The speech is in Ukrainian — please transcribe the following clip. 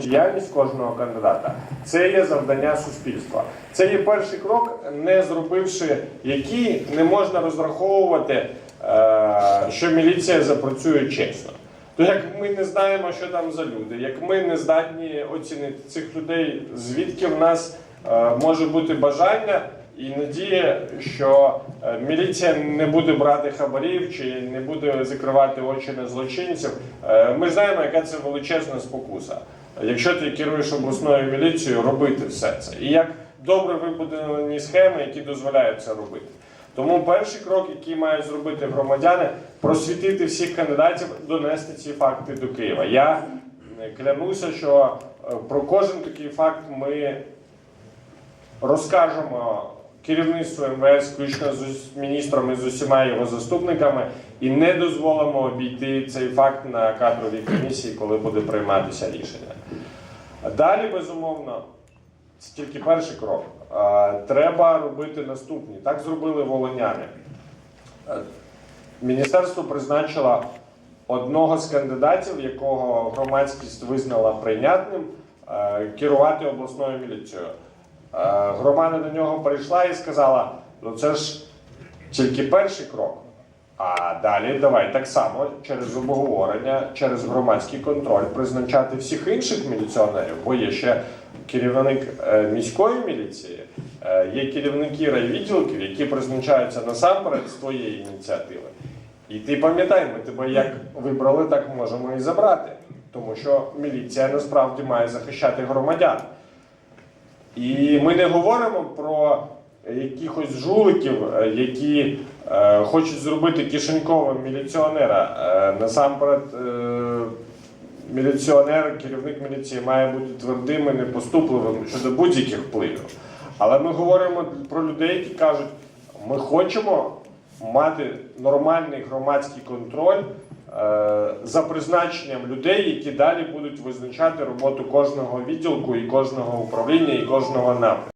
Діяльність кожного кандидата це є завдання суспільства. Це є перший крок, не зробивши який не можна розраховувати, е, що міліція запрацює чесно. То як ми не знаємо, що там за люди, як ми не здатні оцінити цих людей, звідки в нас е, може бути бажання і надія, що е, міліція не буде брати хабарів чи не буде закривати очі на злочинців. Ми ж знаємо, яка це величезна спокуса. Якщо ти керуєш обласною міліцією, робити все це. І як добре вибудовані схеми, які дозволяють це робити. Тому перший крок, який мають зробити громадяни, просвітити всіх кандидатів, донести ці факти до Києва. Я е, клянуся, що е, про кожен такий факт ми розкажемо керівництву МВС, включно з міністром і з усіма його заступниками, і не дозволимо обійти цей факт на кадровій комісії, коли буде прийматися рішення. Далі, безумовно, це тільки перший крок. Треба робити наступні. Так зробили волоняни. Міністерство призначило одного з кандидатів, якого громадськість визнала прийнятним, керувати обласною міліцією. Громада до нього прийшла і сказала: ну це ж тільки перший крок. А далі давай так само через обговорення, через громадський контроль призначати всіх інших міліціонерів, бо є ще керівник е, міської міліції, е, є керівники райвідділків, які призначаються насамперед з твоєї ініціативи. І ти пам'ятай, ми тебе як вибрали, так можемо і забрати. Тому що міліція насправді має захищати громадян. І ми не говоримо про якихось жуликів, е, які е, хочуть зробити кишеньковим міліціонера. Е, насамперед, е, міліціонер, керівник міліції має бути твердим і непоступливим щодо будь-яких впливів. Але ми говоримо про людей, які кажуть, ми хочемо мати нормальний громадський контроль за призначенням людей, які далі будуть визначати роботу кожного відділку і кожного управління і кожного напрямку.